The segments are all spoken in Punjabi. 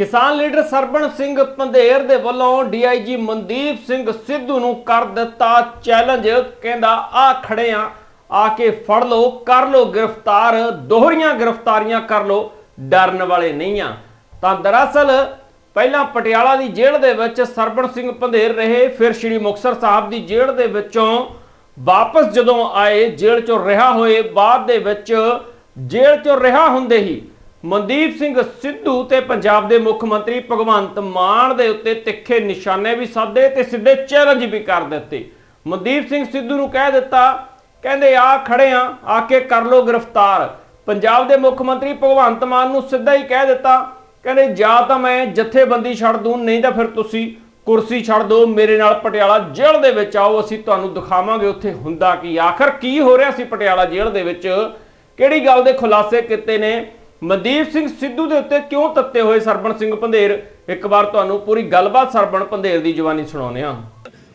ਕਿਸਾਨ ਲੀਡਰ ਸਰਬਣ ਸਿੰਘ ਪੰਧੇਰ ਦੇ ਵੱਲੋਂ ਡੀਆਈਜੀ ਮਨਦੀਪ ਸਿੰਘ ਸਿੱਧੂ ਨੂੰ ਕਰ ਦਿੱਤਾ ਚੈਲੰਜ। ਕਹਿੰਦਾ, ਆ ਖੜੇ ਆ ਆ ਕੇ ਫੜ ਲਓ, ਕਰ ਲਓ ਗ੍ਰਿਫਤਾਰ, ਦੋਹਰੀਆਂ ਗ੍ਰਿਫਤਾਰੀਆਂ ਕਰ ਲਓ, ਡਰਨ ਵਾਲੇ ਨਹੀਂ ਆ। ਤਾਂ ਦਰਅਸਲ ਪਹਿਲਾਂ ਪਟਿਆਲਾ ਦੀ ਜੇਲ੍ਹ ਦੇ ਵਿੱਚ ਸਰਬਣ ਸਿੰਘ ਪੰਧੇਰ ਰਹੇ, ਫਿਰ ਸ਼੍ਰੀ ਮੁਕਤਸਰ ਸਾਹਿਬ ਦੀ ਜੇਲ੍ਹ ਦੇ ਵਿੱਚੋਂ ਵਾਪਸ ਜਦੋਂ ਆਏ, ਜੇਲ੍ਹ ਚੋਂ ਰਿਹਾ ਹੋਏ, ਬਾਅਦ ਦੇ ਵਿੱਚ ਜੇਲ੍ਹ ਚੋਂ ਰਿਹਾ ਹੁੰਦੇ ਹੀ ਮਨਦੀਪ ਸਿੰਘ ਸਿੱਧੂ ਤੇ ਪੰਜਾਬ ਦੇ ਮੁੱਖ ਮੰਤਰੀ ਭਗਵੰਤ ਮਾਨ ਦੇ ਉੱਤੇ ਤਿੱਖੇ ਨਿਸ਼ਾਨੇ ਵੀ ਸਾਧੇ ਤੇ ਸਿੱਧੇ ਚੈਲੰਜ ਵੀ ਕਰ ਦਿੱਤੇ। ਮਨਦੀਪ ਸਿੰਘ ਸਿੱਧੂ ਨੂੰ ਕਹਿ ਦਿੱਤਾ, ਕਹਿੰਦੇ, ਆ ਖੜੇ ਆ ਆ ਕੇ ਕਰ ਲੋ ਗ੍ਰਿਫਤਾਰ। ਪੰਜਾਬ ਦੇ ਮੁੱਖ ਮੰਤਰੀ ਭਗਵੰਤ ਮਾਨ ਨੂੰ ਸਿੱਧਾ ਹੀ ਕਹਿ ਦਿੱਤਾ, ਕਹਿੰਦੇ, ਜਾਂ ਤਾਂ ਮੈਂ ਜਥੇਬੰਦੀ ਛੱਡ ਦੂੰ, ਨਹੀਂ ਤਾਂ ਫਿਰ ਤੁਸੀਂ ਕੁਰਸੀ ਛੱਡ ਦਿਓ, ਮੇਰੇ ਨਾਲ ਪਟਿਆਲਾ ਜੇਲ੍ਹ ਦੇ ਵਿੱਚ ਆਓ, ਅਸੀਂ ਤੁਹਾਨੂੰ ਦਿਖਾਵਾਂਗੇ ਉੱਥੇ ਹੁੰਦਾ ਕੀ ਆਖਰ ਕੀ ਹੋ ਰਿਹਾ ਸੀ ਪਟਿਆਲਾ ਜੇਲ੍ਹ ਦੇ ਵਿੱਚ? ਕਿਹੜੀ ਗੱਲ ਦੇ ਖੁਲਾਸੇ ਕੀਤੇ ਨੇ? ਮਨਦੀਪ ਸਿੰਘ ਸਿੱਧੂ ਦੇ ਉੱਤੇ ਕਿਉਂ ਤੱਤੇ ਹੋਏ ਸਰਬਣ ਸਿੰਘ ਪੰਧੇਰ? ਇੱਕ ਵਾਰ ਤੁਹਾਨੂੰ ਪੂਰੀ ਗੱਲਬਾਤ ਸਰਬਣ ਪੰਧੇਰ ਦੀ ਜ਼ੁਬਾਨੀ ਸੁਣਾਉਂਦੇ ਹਾਂ।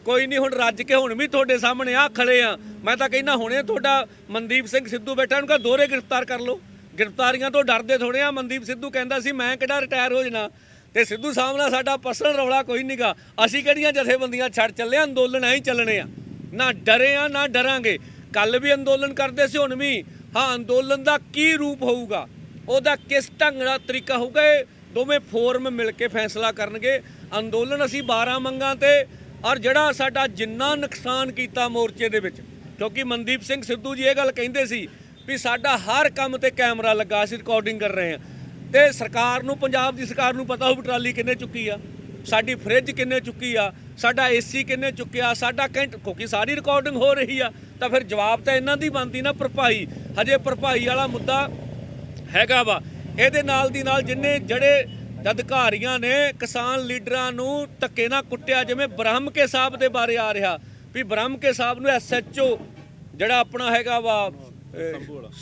ਕੋਈ ਨਹੀਂ, ਹੁਣ ਰੱਜ ਕੇ ਹੁਣ ਵੀ ਤੁਹਾਡੇ ਸਾਹਮਣੇ ਆ, ਖੜੇ ਆ। ਮੈਂ ਤਾਂ ਕਹਿੰਦਾ ਹੁਣੇ ਤੁਹਾਡਾ ਮਨਦੀਪ ਸਿੰਘ ਸਿੱਧੂ ਬੈਠਾ, ਉਹਨੂੰ ਕਹਾ ਦੋਰੇ ਗ੍ਰਿਫਤਾਰ ਕਰ ਲਓ। ਗ੍ਰਿਫਤਾਰੀਆਂ ਤੋਂ ਡਰਦੇ ਥੋੜੇ ਆ, ਮਨਦੀਪ ਸਿੱਧੂ ਕਹਿੰਦਾ ਸੀ, ਮੈਂ ਕਿਹੜਾ ਰਿਟਾਇਰ ਹੋ ਜਾਣਾ? ਤੇ ਸਿੱਧੂ ਸਾਹਿਬ ਨਾਲ ਸਾਡਾ ਪਰਸਨਲ ਰੌਲਾ ਕੋਈ ਨਹੀਂਗਾ ਅਸੀਂ ਕਿਹੜੀਆਂ ਜਥੇਬੰਦੀਆਂ ਛੱਡ ਚੱਲੇ ਆ, ਅੰਦੋਲਨ ਐਂ ਚੱਲਣੇ ਆ। ਨਾ ਡਰੇ ਆ, ਨਾ ਡਰਾਂਗੇ। ਕੱਲ ਵੀ ਅੰਦੋਲਨ ਕਰਦੇ ਸੀ, ਹੁਣ ਵੀ। ਹਾਂ, ਅੰਦੋਲਨ ਦਾ ਕੀ ਰੂਪ ਹੋਊਗਾ? ਉਹਦਾ ਕਿਸ ਢੰਗ ਦਾ ਤਰੀਕਾ ਹੋਊਗਾ, ਇਹ ਦੋਵੇਂ ਫੋਰਮ ਮਿਲ ਕੇ ਫੈਸਲਾ ਕਰਨਗੇ। ਅੰਦੋਲਨ ਅਸੀਂ 12 ਮੰਗਾਂ ਤੇ, ਔਰ ਜਿਹੜਾ ਸਾਡਾ ਜਿੰਨਾ ਨੁਕਸਾਨ ਕੀਤਾ ਮੋਰਚੇ ਦੇ ਵਿੱਚ, ਕਿਉਂਕਿ ਮਨਦੀਪ ਸਿੰਘ ਸਿੱਧੂ ਜੀ ਇਹ ਗੱਲ ਕਹਿੰਦੇ ਸੀ ਵੀ ਸਾਡਾ ਹਰ ਕੰਮ ਤੇ ਕੈਮਰਾ ਲੱਗਾ, ਅਸੀਂ ਰਿਕਾਰਡਿੰਗ ਕਰ ਰਹੇ ਹਾਂ। ਤੇ ਸਰਕਾਰ ਨੂੰ, ਪੰਜਾਬ ਦੀ ਸਰਕਾਰ ਨੂੰ ਪਤਾ ਹੋਊ ਵੀ ਟਰਾਲੀ ਕਿੰਨੇ ਚੁੱਕੀ ਆ, ਸਾਡੀ ਫ੍ਰਿਜ ਕਿੰਨੇ ਚੁੱਕੀ ਆ, ਸਾਡਾ ਏਸੀ ਕਿੰਨੇ ਚੁੱਕਿਆ, ਸਾਡਾ ਕੈਂਟ ਕਿਉਂਕਿ ਸਾਰੀ ਰਿਕਾਰਡਿੰਗ ਹੋ ਰਹੀ ਆ, ਤਾਂ ਫਿਰ ਜਵਾਬ ਤਾਂ ਇਹਨਾਂ ਦੀ ਬਣਦੀ ਨਾ ਭਰਪਾਈ। ਹਜੇ ਭਰਪਾਈ ਵਾਲਾ ਮੁੱਦਾ ਹੈਗਾ ਵਾ। ਇਹਦੇ ਨਾਲ ਦੀ ਨਾਲ ਜਿੰਨੇ ਜਿਹੜੇ ਅਧਿਕਾਰੀਆਂ ਨੇ ਕਿਸਾਨ ਲੀਡਰਾਂ ਨੂੰ ਧੱਕੇ ਨਾਲ ਕੁੱਟਿਆ ਜਿਵੇਂ ਬ੍ਰਹਮ ਕੇ ਸਾਹਿਬ ਦੇ ਬਾਰੇ ਆ ਰਿਹਾ ਵੀ ਬ੍ਰਹਮ ਕੇ ਸਾਹਿਬ ਨੂੰ ਐਸਐਚਓ ਜਿਹੜਾ ਆਪਣਾ ਹੈਗਾ ਵਾ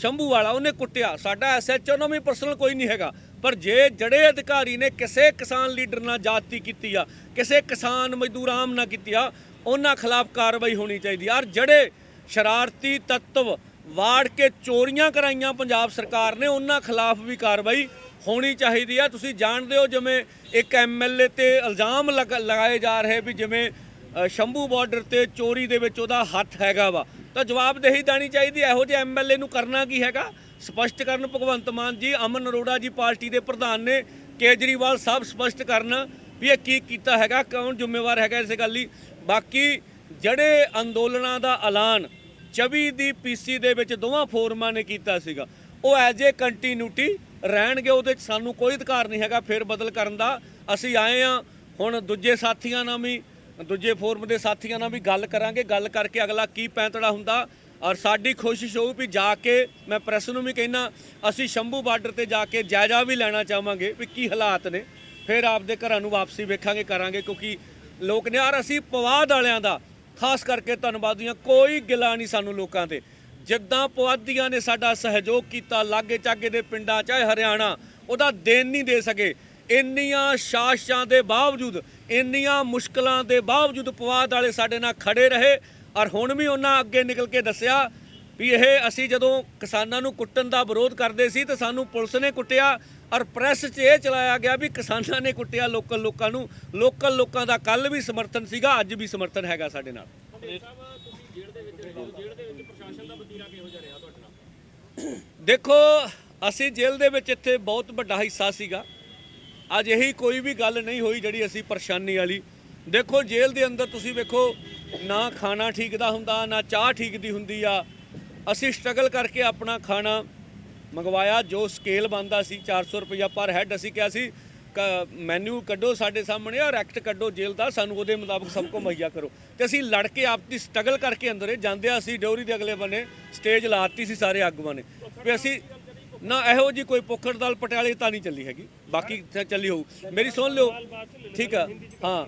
ਸ਼ੰਭੂ ਵਾਲਾ ਉਹਨੇ ਕੁੱਟਿਆ। ਸਾਡਾ ਐਸਐਚਓ ਨੂੰ ਵੀ ਪਰਸਨਲ ਕੋਈ ਨਹੀਂ ਹੈਗਾ। ਪਰ ਜੇ ਜਿਹੜੇ ਅਧਿਕਾਰੀ ਨੇ ਕਿਸੇ ਕਿਸਾਨ ਲੀਡਰ ਨਾਲ ਜਾਤੀ ਕੀਤੀ ਆ ਕਿਸੇ ਕਿਸਾਨ ਮਜ਼ਦੂਰ ਆਮ ਨਾਲ ਕੀਤੀ ਆ ਉਹਨਾਂ ਖਿਲਾਫ ਕਾਰਵਾਈ ਹੋਣੀ ਚਾਹੀਦੀ ਆ। ਔਰ ਜਿਹੜੇ ਸ਼ਰਾਰਤੀ ਤੱਤਵ ਵਾੜ ਕੇ ਚੋਰੀਆਂ ਕਰਾਈਆਂ ਪੰਜਾਬ ਸਰਕਾਰ ਨੇ, ਉਹਨਾਂ ਖਿਲਾਫ ਵੀ ਕਾਰਵਾਈ ਹੋਣੀ ਚਾਹੀਦੀ ਆ। ਤੁਸੀਂ ਜਾਣਦੇ ਹੋ ਜਿਵੇਂ ਇੱਕ ਐਮਐਲਏ ਤੇ ਇਲਜ਼ਾਮ ਲਗ- ਲਗਾਏ ਜਾ ਰਹੇ ਵੀ ਜਿਵੇਂ ਸ਼ੰਭੂ ਬਾਰਡਰ ਤੇ ਚੋਰੀ ਦੇ ਵਿੱਚ ਉਹਦਾ ਹੱਥ ਹੈਗਾ ਵਾ। ਤਾਂ ਜਵਾਬਦੇਹੀ ਦੇਣੀ ਚਾਹੀਦੀ ਇਹੋ ਜਿਹੇ ਐਮਐਲਏ ਨੂੰ ਕਰਨਾ ਕੀ ਹੈਗਾ? ਸਪਸ਼ਟ ਕਰਨ ਭਗਵੰਤ ਮਾਨ ਜੀ, ਅਮਨ ਅਰੋੜਾ ਜੀ ਪਾਰਟੀ ਦੇ ਪ੍ਰਧਾਨ ਨੇ ਕੇਜਰੀਵਾਲ ਸਾਹਿਬ ਸਪਸ਼ਟ ਕਰਨ ਵੀ ਇਹ ਕੀ ਕੀਤਾ ਹੈਗਾ, ਕੌਣ ਜ਼ਿੰਮੇਵਾਰ ਹੈਗਾ ਇਸ ਗੱਲ ਲਈ। ਬਾਕੀ ਜਿਹੜੇ ਅੰਦੋਲਨਾਂ ਦਾ ਐਲਾਨ 24 ਦੀ ਪੀਸੀ ਦੇ ਵਿੱਚ ਦੋਵਾਂ ਫੋਰਮਾਂ ਨੇ ਕੀਤਾ ਸੀਗਾ। ਉਹ ਐਜ ਏ ਕੰਟੀਨਿਊਟੀ ਰਹਿਣਗੇ, ਉਹਦੇ 'ਚ ਸਾਨੂੰ ਕੋਈ ਅਧਿਕਾਰ ਨਹੀਂ ਹੈਗਾ ਫੇਰ ਬਦਲ ਕਰਨ ਦਾ। ਅਸੀਂ ਆਏ ਆ ਹੁਣ ਦੂਜੇ ਸਾਥੀਆਂ ਨਾਲ ਵੀ, ਦੂਜੇ ਫੋਰਮ ਦੇ ਸਾਥੀਆਂ ਨਾਲ ਵੀ ਗੱਲ ਕਰਾਂਗੇ। ਗੱਲ ਕਰਕੇ ਅਗਲਾ ਕੀ ਪੈਂਤੜਾ ਹੁੰਦਾ, ਔਰ ਸਾਡੀ ਕੋਸ਼ਿਸ਼ ਹੋਊ ਵੀ ਜਾ ਕੇ, ਮੈਂ ਪ੍ਰੈਸ ਨੂੰ ਵੀ ਕਹਿਣਾ ਅਸੀਂ ਸ਼ੰਭੂ ਬਾਰਡਰ ਤੇ ਜਾ ਕੇ ਜਾਇਜ਼ਾ ਵੀ ਲੈਣਾ ਚਾਹਾਂਗੇ ਵੀ ਕੀ ਹਾਲਾਤ ਨੇ। ਫਿਰ ਆਪਦੇ ਘਰਾਂ ਨੂੰ ਵਾਪਸੀ ਵੇਖਾਂਗੇ, ਕਰਾਂਗੇ, ਕਿਉਂਕਿ ਲੋਕ ਨੇ ਯਾਰ ਅਸੀਂ ਪਵਾਦ ਵਾਲਿਆਂ ਦਾ ਖਾਸ ਕਰਕੇ ਧੰਨਵਾਦੀਆਂ ਕੋਈ ਗਿਲਾ ਨਹੀਂ ਸਾਨੂੰ ਲੋਕਾਂ ਤੇ। ਜਿੱਦਾਂ ਪੁਆਧੀਆਂ ਨੇ ਸਾਡਾ ਸਹਿਯੋਗ ਕੀਤਾ ਲਾਗੇ ਚਾਗੇ ਦੇ ਪਿੰਡਾਂ, ਚਾਹੇ ਹਰਿਆਣਾ, ਉਹਦਾ ਦੇਣ ਨਹੀਂ ਦੇ ਸਕੇ। ਇੰਨੀਆਂ ਸ਼ਾਸ਼ਾਂ ਦੇ ਬਾਵਜੂਦ, ਇੰਨੀਆਂ ਮੁਸ਼ਕਲਾਂ ਦੇ ਬਾਵਜੂਦ ਪੁਆਧ ਵਾਲੇ ਸਾਡੇ ਨਾਲ ਖੜੇ ਰਹੇ। ਔਰ ਹੁਣ ਵੀ ਉਹਨਾਂ ਅੱਗੇ ਨਿਕਲ ਕੇ ਦੱਸਿਆ ਵੀ ਇਹ ਅਸੀਂ ਜਦੋਂ ਕਿਸਾਨਾਂ ਨੂੰ ਕੁੱਟਣ ਦਾ ਵਿਰੋਧ ਕਰਦੇ ਸੀ ਤਾਂ ਸਾਨੂੰ ਪੁਲਿਸ ਨੇ ਕੁੱਟਿਆ ਔਰ ਪ੍ਰੈਸ 'ਚ ਇਹ ਚਲਾਇਆ ਗਿਆ ਵੀ ਕਿਸਾਨਾਂ ਨੇ ਕੁੱਟਿਆ ਲੋਕਲ ਲੋਕਾਂ ਨੂੰ, ਲੋਕਲ ਲੋਕਾਂ ਦਾ ਕੱਲ ਵੀ ਸਮਰਥਨ ਸੀਗਾ, ਅੱਜ ਵੀ ਸਮਰਥਨ ਹੈਗਾ ਸਾਡੇ ਨਾਲ। ਦੇਖੋ, ਅਸੀਂ ਜੇਲ੍ਹ ਦੇ ਵਿੱਚ ਇੱਥੇ ਬਹੁਤ ਵੱਡਾ ਹਿੱਸਾ ਸੀਗਾ। ਅੱਜ ਇਹੀ ਕੋਈ ਵੀ ਗੱਲ ਨਹੀਂ ਹੋਈ ਜਿਹੜੀ ਅਸੀਂ ਪਰੇਸ਼ਾਨੀ ਵਾਲੀ। ਦੇਖੋ, ਜੇਲ੍ਹ ਦੇ ਅੰਦਰ ਤੁਸੀਂ ਵੇਖੋ, ਨਾ ਖਾਣਾ ਠੀਕ ਦਾ ਹੁੰਦਾ, ਨਾ ਚਾਹ ਠੀਕ ਦੀ ਹੁੰਦੀ ਆ ਅਸੀਂ ਸਟਰਗਲ ਕਰਕੇ ਆਪਣਾ ਖਾਣਾ ਮੰਗਵਾਇਆ, ਜੋ ਸਕੇਲ ਬੰਦਾ ਸੀ 400 ਰੁਪਇਆ ਪਰ ਹੈਡ ਅਸੀਂ ਕਿਹਾ ਸੀ ਮੈਨੂ ਕੱਢੋ ਸਾਡੇ ਸਾਹਮਣੇ ਔਰ ਐਕਟ ਕੱਢੋ ਜੇਲ੍ਹ ਦਾ, ਸਾਨੂੰ ਉਹਦੇ ਮੁਤਾਬਕ ਸਭ ਕੁਝ ਮੁਹੱਈਆ ਕਰੋ। ਤੇ ਅਸੀਂ ਲੜ ਕੇ ਆਪਦੀ ਸਟਰਗਲ ਕਰਕੇ ਅੰਦਰੇ ਜਾਂਦੇ ਅਸੀਂ ਡਿਊਰੀ ਦੇ ਅਗਲੇ ਬੰਨੇ ਸਟੇਜ ਲਾਤੀ ਸੀ ਸਾਰੇ ਆਗੂਆਂ ਨੇ ਵੀ ਅਸੀਂ ਨਾ ਇਹੋ ਜੀ ਕੋਈ ਪੁੱਖੜ ਦਲ ਪਟਿਆਲੇ ਤਾਂ ਨਹੀਂ ਚੱਲੀ ਹੈਗੀ, ਬਾਕੀ ਤਾਂ ਚੱਲੀ ਹੋਊ। ਮੇਰੀ ਸੁਣ ਲਿਓ, ਠੀਕ ਆ, ਹਾਂ।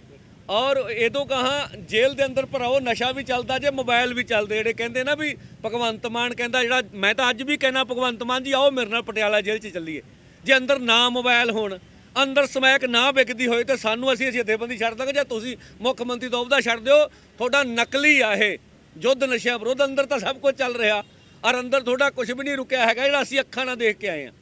ਔਰ ਇਹਦੋਂ ਕਹਾ ਜੇਲ੍ਹ ਦੇ ਅੰਦਰ ਭਰਾਓ ਨਸ਼ਾ ਵੀ ਚੱਲਦਾ ਜੇ ਮੋਬਾਈਲ ਵੀ ਚੱਲਦੇ, ਜਿਹੜੇ ਕਹਿੰਦੇ ਨਾ ਵੀ ਭਗਵੰਤ ਮਾਨ ਕਹਿੰਦਾ ਜਿਹੜਾ, ਮੈਂ ਤਾਂ ਅੱਜ ਵੀ ਕਹਿਣਾ ਭਗਵੰਤ ਮਾਨ ਜੀ, ਆਓ ਮੇਰੇ ਨਾਲ ਪਟਿਆਲਾ ਜੇਲ੍ਹ 'ਚ ਚੱਲੀਏ। ਜੇ ਅੰਦਰ ਨਾ ਮੋਬਾਈਲ ਹੋਣ, ਅੰਦਰ ਸਮੈਕ ਨਾ ਵਿਕਦੀ ਹੋਏ ਤੇ ਸਾਨੂੰ ਅਸੀਂ ਅਸੀਂ ਜਥੇਬੰਦੀ ਛੱਡ ਦਾਂਗੇ, ਜਾਂ ਤੁਸੀਂ ਮੁੱਖ ਮੰਤਰੀ ਤੋਂ ਅਹੁਦਾ ਛੱਡ ਦਿਓ, ਤੁਹਾਡਾ ਨਕਲੀ ਆ ਇਹ। ਯੁੱਧ ਨਸ਼ਿਆਂ ਵਿਰੋਧ ਅੰਦਰ ਤਾਂ ਸਭ ਕੁਝ ਚੱਲ ਰਿਹਾ, ਔਰ ਅੰਦਰ ਤੁਹਾਡਾ ਕੁਝ ਵੀ ਨਹੀਂ ਰੁਕਿਆ ਹੈਗਾ, ਜਿਹੜਾ ਅਸੀਂ ਅੱਖਾਂ ਨਾਲ ਦੇਖ ਕੇ ਆਏ ਹਾਂ।